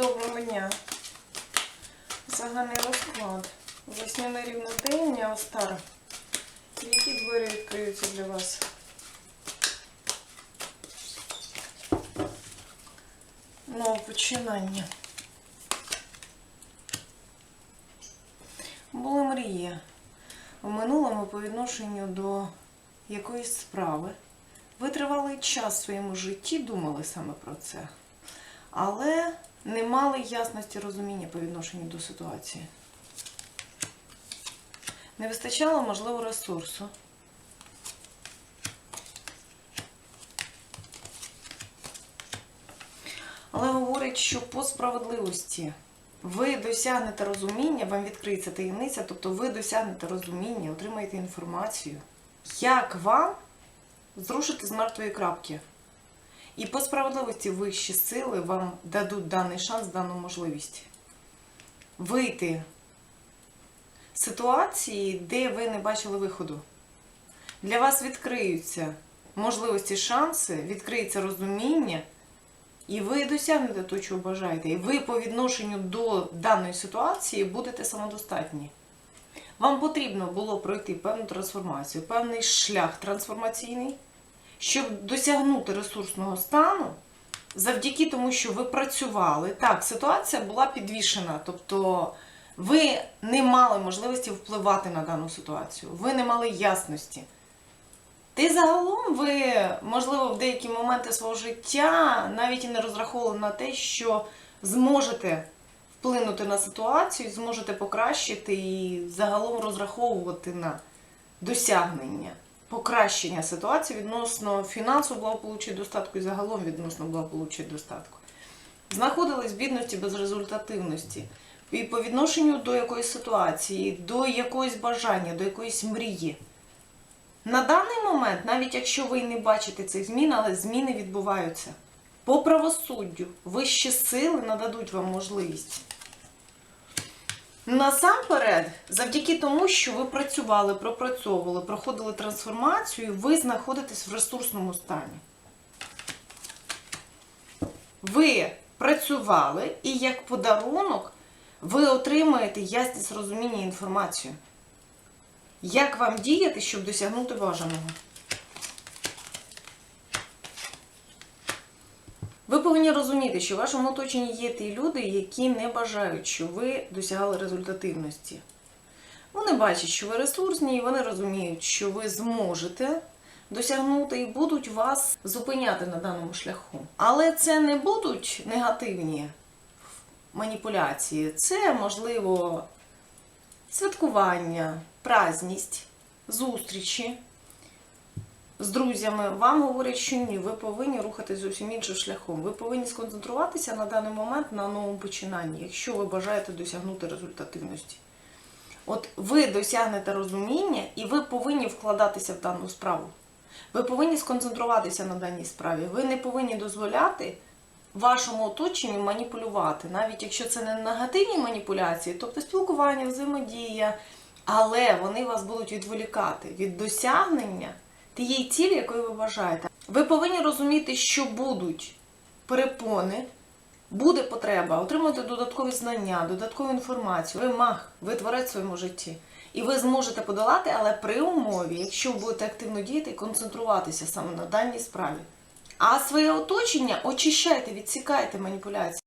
Доброго дня. Загальний розклад. Весняне рівнодення Остара. Які двері відкриються для вас? Нове починання. Були мрії в минулому по відношенню до якоїсь справи. Ви тривалий час в своєму житті думали саме про це, але не мали ясності розуміння по відношенню до ситуації. Не вистачало, можливо, ресурсу. Але говорить, що по справедливості ви досягнете розуміння, вам відкриється таємниця, тобто ви досягнете розуміння, отримаєте інформацію, як вам зрушити з мертвої крапки. І по справедливості вищі сили вам дадуть даний шанс, дану можливість вийти з ситуації, де ви не бачили виходу. Для вас відкриються можливості, шанси, відкриється розуміння, і ви досягнете того, чого бажаєте. І ви по відношенню до даної ситуації будете самодостатні. Вам потрібно було пройти певну трансформацію, певний шлях трансформаційний, щоб досягнути ресурсного стану, завдяки тому, що ви працювали. Так, ситуація була підвішена, тобто ви не мали можливості впливати на дану ситуацію, ви не мали ясності. Й загалом ви, можливо, в деякі моменти свого життя навіть і не розраховували на те, що зможете вплинути на ситуацію, зможете покращити і загалом розраховувати на досягнення, покращення ситуації відносно фінансового благополуччя і достатку і загалом відносно благополуччя і достатку. Знаходились в бідності безрезультативності. І по відношенню до якоїсь ситуації, до якогось бажання, до якоїсь мрії. На даний момент, навіть якщо ви не бачите цих змін, але зміни відбуваються. По правосуддю вищі сили нададуть вам можливість. Насамперед, завдяки тому, що ви працювали, пропрацьовували, проходили трансформацію, ви знаходитесь в ресурсному стані. Ви працювали, і як подарунок ви отримаєте ясність розуміння інформацію. Як вам діяти, щоб досягнути бажаного? Ви повинні розуміти, що в вашому оточенні є ті люди, які не бажають, щоб ви досягали результативності. Вони бачать, що ви ресурсні, і вони розуміють, що ви зможете досягнути і будуть вас зупиняти на даному шляху. Але це не будуть негативні маніпуляції, це можливо святкування, праздність, зустрічі з друзями. Вам говорять, що ні, ви повинні рухатись зовсім іншим шляхом. Ви повинні сконцентруватися на даний момент на новому починанні, якщо ви бажаєте досягнути результативності. От ви досягнете розуміння, і ви повинні вкладатися в дану справу. Ви повинні сконцентруватися на даній справі. Ви не повинні дозволяти вашому оточенню маніпулювати, навіть якщо це не негативні маніпуляції, тобто спілкування, взаємодія, але вони вас будуть відволікати від досягнення тієї цілі, якої ви бажаєте. Ви повинні розуміти, що будуть перепони, буде потреба отримати додаткові знання, додаткову інформацію. Ви маг, ви творець в своєму житті. І ви зможете подолати, але при умові, якщо ви будете активно діяти і концентруватися саме на даній справі. А своє оточення очищайте, відсікайте маніпуляції.